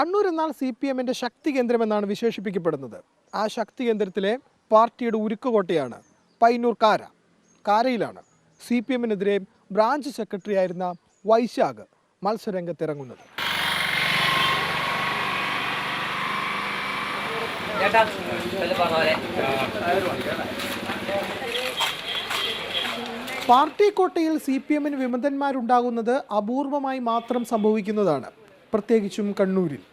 കണ്ണൂർ എന്നാൽ C P എമ്മിന്റെ ശക്തി കേന്ദ്രമെന്നാണ് വിശേഷിപ്പിക്കപ്പെടുന്നത്. ആ ശക്തി കേന്ദ്രത്തിലെ പാർട്ടിയുടെ ഉരുക്കുകോട്ടയാണ് പൈനൂർ കാര. കാരയിലാണ് സി പി എമ്മിനെതിരെ ബ്രാഞ്ച് സെക്രട്ടറി ആയിരുന്ന വൈശാഖ് മത്സരരംഗത്തിറങ്ങുന്നത്. പാർട്ടി കോട്ടയിൽ സി പി എമ്മിന് വിമതന്മാരുണ്ടാകുന്നത് അപൂർവമായി മാത്രം സംഭവിക്കുന്നതാണ്. പ്രത്യേകിച്ചും കണ്ണൂരിൽ.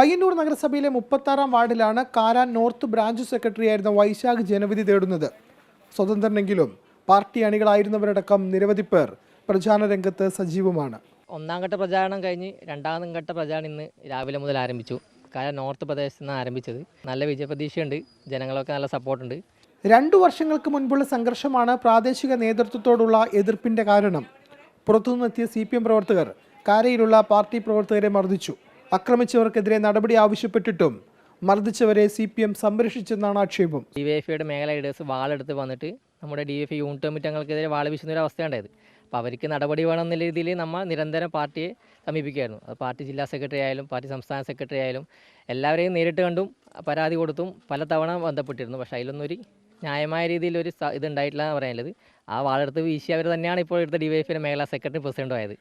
പയ്യന്നൂർ നഗരസഭയിലെ മുപ്പത്താറാം വാർഡിലാണ് കാരാൻ നോർത്ത് ബ്രാഞ്ച് സെക്രട്ടറി ആയിരുന്ന വൈശാഖ് ജനവിധി തേടുന്നത്. സ്വതന്ത്രനെങ്കിലും പാർട്ടി അണികളായിരുന്നവരടക്കം നിരവധി പേർ പ്രചാരണ രംഗത്ത് സജീവമാണ്. ഒന്നാം ഘട്ട പ്രചാരണം കഴിഞ്ഞ് രണ്ടാം ഘട്ട പ്രചാരണം ഇന്ന് രാവിലെ മുതൽ ആരംഭിച്ചു. കാരണം നോർത്ത് പ്രദേശത്ത് നിന്ന് ആരംഭിച്ചത്. നല്ല വിജയപ്രതീക്ഷയുണ്ട്. ജനങ്ങളൊക്കെ നല്ല സപ്പോർട്ടുണ്ട്. രണ്ടു വർഷങ്ങൾക്ക് മുൻപുള്ള സംഘർഷമാണ് പ്രാദേശിക നേതൃത്വത്തോടുള്ള എതിർപ്പിന്റെ കാരണം. പുറത്തുനിന്നെത്തിയ സി പി എം പ്രവർത്തകർ കാരയിലുള്ള പാർട്ടി പ്രവർത്തകരെ മർദ്ദിച്ചു. ആക്രമിച്ചവർക്കെതിരെ നടപടി ആവശ്യപ്പെട്ടിട്ടും മർദ്ദിച്ചവരെ സി പി എം സംരക്ഷിച്ചെന്നാണ് ആക്ഷേപം. ഡി വൈ എഫ്ഐയുടെ മേഖല ലീഡേഴ്സ് വാളെടുത്ത് വന്നിട്ട് നമ്മുടെ D F I unit committee അംഗങ്ങൾക്കെതിരെ വാള വീശുന്ന ഒരു അവസ്ഥയുണ്ടായത് അപ്പോൾ അവർക്ക് നടപടി വേണമെന്ന രീതിയിൽ നമ്മൾ നിരന്തരം പാർട്ടിയെ സമീപിക്കുകയായിരുന്നു. അത് പാർട്ടി ജില്ലാ സെക്രട്ടറി ആയാലും പാർട്ടി സംസ്ഥാന സെക്രട്ടറി ആയാലും എല്ലാവരെയും നേരിട്ട് കണ്ടും പരാതി കൊടുത്തും പല തവണ ബന്ധപ്പെട്ടിരുന്നു. പക്ഷേ അതിലൊന്നും ഒരു ന്യായമായ രീതിയിൽ ഒരു ഇത് ഇതുണ്ടായിട്ടില്ല എന്ന് പറയാനുള്ളത്. ആ വാളെടുത്ത് വീശിയവർ തന്നെയാണ് ഇപ്പോൾ ഇവിടുത്തെ ഡി വൈ എഫിന്റെ മേഖലാ സെക്രട്ടറി പ്രസിഡന്റും ആയത്.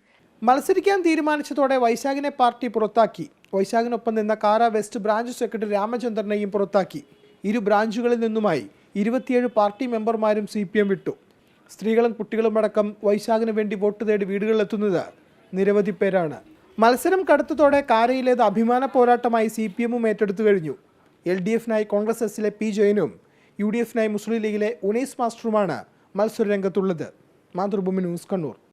മത്സരിക്കാൻ തീരുമാനിച്ചതോടെ വൈശാഖിനെ പാർട്ടി പുറത്താക്കി. വൈശാഖിനൊപ്പം നിന്ന കാര വെസ്റ്റ് ബ്രാഞ്ച് സെക്രട്ടറി രാമചന്ദ്രനെയും പുറത്താക്കി. ഇരു ബ്രാഞ്ചുകളിൽ നിന്നുമായി ഇരുപത്തിയേഴ് പാർട്ടി മെമ്പർമാരും സി പി എം വിട്ടു. സ്ത്രീകളും കുട്ടികളും അടക്കം വൈശാഖിന് വേണ്ടി വോട്ട് തേടി വീടുകളിലെത്തുന്നത് നിരവധി പേരാണ്. മത്സരം കടുത്തതോടെ കാരയിലേത് അഭിമാന പോരാട്ടമായി സി പി എമ്മും ഏറ്റെടുത്തു കഴിഞ്ഞു. എൽ ഡി എഫിനായി കോൺഗ്രസ് എസിലെ പി ജയനും യു ഡി എഫിനായി മുസ്ലിം ലീഗിലെ ഉനൈസ് മാസ്റ്ററുമാണ് മത്സര രംഗത്തുള്ളത് മാതൃഭൂമി ന്യൂസ് കണ്ണൂർ.